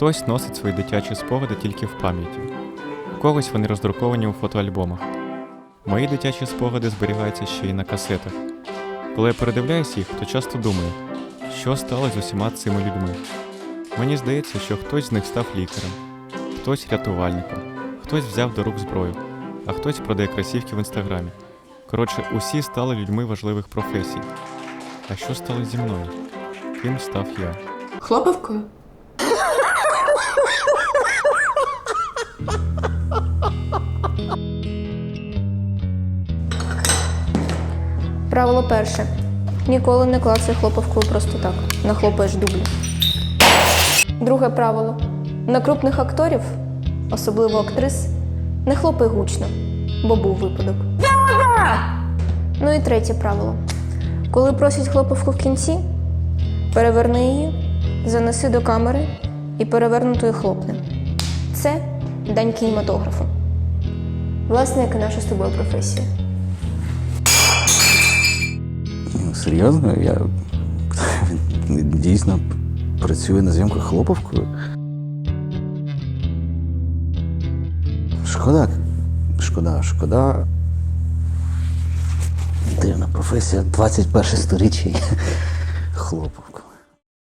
Хтось носить свої дитячі спогади тільки в пам'яті, у когось вони роздруковані у фотоальбомах. Мої дитячі спогади зберігаються ще й на касетах. Коли я передивляюсь їх, то часто думаю, що сталося з усіма цими людьми. Мені здається, що хтось з них став лікарем, хтось рятувальником, хтось взяв до рук зброю, а хтось продає кросівки в інстаграмі. Коротше, усі стали людьми важливих професій. А що стало зі мною? Ким став я? Хлопавкою? Правило перше. Ніколи не клацай хлопавкою просто так. Нахлопаєш дублі. Друге правило. На крупних акторів, особливо актрис, не хлопай гучно, бо був випадок. Ну і третє правило. Коли просять хлопавку в кінці, переверни її, занеси до камери і перевернутою хлопне. Це дань кінематографу. Власне, як і наша з тобою професія. Серйозно, я дійсно працюю на зйомках хлоповкою. Шкода, шкода, шкода. Дивна професія 21 сторіччя. Хлопов.